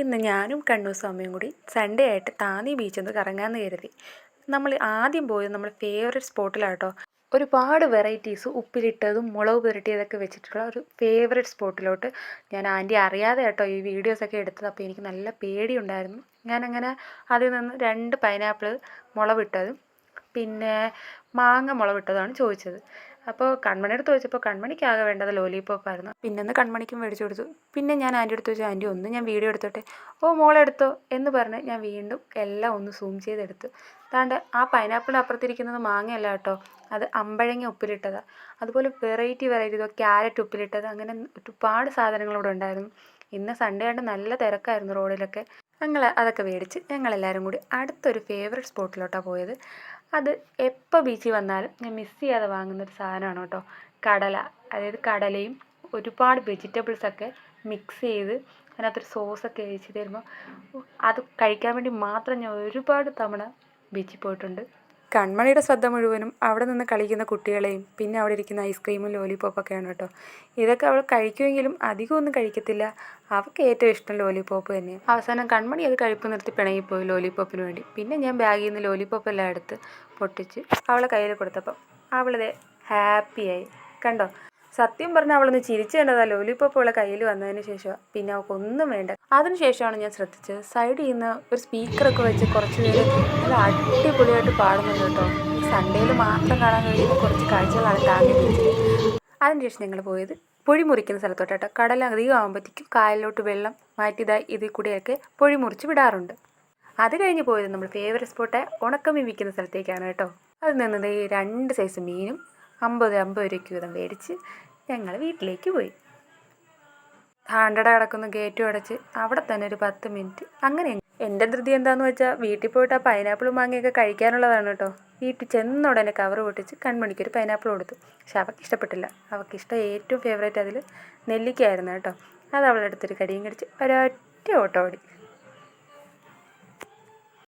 ഇന്ന് ഞാനും കണ്ണൂർ സ്വാമിയും കൂടി സൺഡേ ആയിട്ട് താന്നി ബീച്ചിൽ നിന്ന് കറങ്ങാമെന്ന് കരുതി. നമ്മൾ ആദ്യം പോയത് നമ്മുടെ ഫേവറേറ്റ് സ്പോട്ടിലാട്ടോ ഒരുപാട് വെറൈറ്റീസ് ഉപ്പിലിട്ടതും മുളക് പുരട്ടിയതൊക്കെ വെച്ചിട്ടുള്ള ഒരു ഫേവറേറ്റ് സ്പോട്ടിലോട്ട് ഞാൻ ആന്റി അറിയാതെ കേട്ടോ ഈ വീഡിയോസൊക്കെ എടുത്തത്. അപ്പോൾ എനിക്ക് നല്ല പേടിയുണ്ടായിരുന്നു. ഞാനങ്ങനെ അതിൽ നിന്ന് രണ്ട് പൈനാപ്പിൾ മുളവിട്ടതും പിന്നെ മാങ്ങ മുളവിട്ടതാണ് ചോദിച്ചത്. അപ്പോൾ കൺമണിയുടെ ചോദിച്ചപ്പോൾ കൺമണിക്കാകെ വേണ്ടത് ലോലിപോപ്പ് ആയിരുന്നു. പിന്നെ ഒന്ന് കൺമണിക്കും മേടിച്ചു കൊടുത്തു. പിന്നെ ഞാൻ ആന്റി എടുത്ത് ചോദിച്ചു ആന്റി ഒന്ന് ഞാൻ വീഡിയോ എടുത്തോട്ടെ? ഓ മോളെടുത്തോ എന്ന് പറഞ്ഞ് ഞാൻ വീണ്ടും എല്ലാം ഒന്ന് സൂം ചെയ്തെടുത്തു. താണ്ട് ആ പൈനാപ്പിളിന്റെ അപ്പുറത്തിരിക്കുന്നത് മാങ്ങയല്ല കേട്ടോ അത് അമ്പഴങ്ങ ഉപ്പിലിട്ടതാണ് അതുപോലെ വെറൈറ്റി വെറൈറ്റി ഇതോ ക്യാരറ്റ് ഉപ്പിലിട്ടത് അങ്ങനെ ഒരുപാട് സാധനങ്ങൾ ഇവിടെ ഉണ്ടായിരുന്നു. ഇന്ന് സൺഡേ ആയിട്ട് നല്ല തിരക്കായിരുന്നു റോഡിലൊക്കെ ഞങ്ങൾ അതൊക്കെ മേടിച്ച് ഞങ്ങളെല്ലാവരും കൂടി അടുത്തൊരു ഫേവറേറ്റ് സ്പോട്ടിലോട്ടാണ് പോയത്. അത് എപ്പോൾ ബീച്ചിൽ വന്നാലും ഞാൻ മിസ് ചെയ്യാതെ വാങ്ങുന്ന ഒരു സാധനമാണ് കേട്ടോ. കടല. അതായത് കടലയും ഒരുപാട് വെജിറ്റബിൾസൊക്കെ മിക്സ് ചെയ്ത് അതിനകത്തൊരു സോസൊക്കെ ഒഴിച്ച് തരുമ്പോൾ അത് കഴിക്കാൻ വേണ്ടി മാത്രം ഞാൻ ഒരുപാട് തവണ ബീച്ചിൽ പോയിട്ടുണ്ട്. കൺമണിയുടെ ശ്രദ്ധ മുഴുവനും അവിടെ നിന്ന് കളിക്കുന്ന കുട്ടികളെയും പിന്നെ അവിടെ ഇരിക്കുന്ന ഐസ്ക്രീമും ലോലിപോപ്പൊക്കെയാണ് കേട്ടോ. ഇതൊക്കെ അവൾ കഴിക്കുമെങ്കിലും അധികം ഒന്നും കഴിക്കത്തില്ല. അവൾക്ക് ഏറ്റവും ഇഷ്ടം ലോലിപോപ്പ് തന്നെയാണ് അവസാനം കൺമണി അത് കഴിപ്പ് നിർത്തി പിണങ്ങിപ്പോയി ലോലിപോപ്പിന് വേണ്ടി. പിന്നെ ഞാൻ ബാഗിൽ നിന്ന് ലോലിപോപ്പ് എടുത്ത് പൊട്ടിച്ച് അവളെ കയ്യിൽ കൊടുത്തപ്പം അവളത് ഹാപ്പിയായി കണ്ടോ? സത്യം പറഞ്ഞാൽ അവളൊന്ന് ചിരിച്ചു കണ്ടതാ ലോലിപോപ്പ് അവളെ കയ്യിൽ വന്നതിന് ശേഷം. പിന്നെ അവൾക്ക് ഒന്നും വേണ്ട അതിനുശേഷമാണ് ഞാൻ ശ്രദ്ധിച്ചത്. സൈഡിൽ നിന്ന് ഒരു സ്പീക്കറൊക്കെ വെച്ച് കുറച്ച് നേരം നല്ല അടിപൊളിയായിട്ട് പാടുന്നുണ്ട് കേട്ടോ. സൺഡേയിൽ മാത്രം കാണാൻ കഴിയുന്ന കുറച്ച് കാഴ്ചകളാണ് താങ്ങി പിടിച്ചത്. അതിനുശേഷം ഞങ്ങൾ പോയത് പൊഴി മുറിക്കുന്ന സ്ഥലത്തോട്ട് കടൽ അധികം ആകുമ്പോഴത്തേക്കും കായലിലോട്ട് വെള്ളം മാറ്റിയതായി ഇതിൽ കൂടെയൊക്കെ പൊഴി മുറിച്ച് വിടാറുണ്ട്. അത് കഴിഞ്ഞ് പോയത് നമ്മൾ ഫേവറേറ്റ് സ്പോട്ട് ഉണക്കമീൻ വിൽക്കുന്ന സ്ഥലത്തേക്കാണ് കേട്ടോ. അത് നിന്നത് രണ്ട് സൈസ് മീനും അമ്പത് അമ്പത് രൂപയ്ക്ക് വീതം മേടിച്ച് ഞങ്ങൾ വീട്ടിലേക്ക് പോയി. താണ്ടട കിടക്കുന്ന ഗേറ്റും അടച്ച്. അവിടെ തന്നെ ഒരു പത്ത് മിനിറ്റ്. അങ്ങനെ എന്റെ ധൃതി എന്താണെന്ന് വെച്ചാൽ വീട്ടിൽ പോയിട്ട് ആ പൈനാപ്പിളും മാങ്ങയൊക്കെ കഴിക്കാനുള്ളതാണ് കേട്ടോ. വീട്ടിൽ ചെന്ന ഉടനെ കവർ പൊട്ടിച്ച് കൺമണിക്ക് ഒരു പൈനാപ്പിൾ കൊടുത്തു. പക്ഷെ അവൾക്ക് ഇഷ്ടപ്പെട്ടില്ല. അവൾക്ക് ഇഷ്ടം ഏറ്റവും ഫേവറേറ്റ് അതിൽ നെല്ലിക്കയായിരുന്നു കേട്ടോ. അത് അവളെടുത്തൊരു കടിയും കടിച്ച് ഒരൊറ്റ ഓട്ടം ഓടി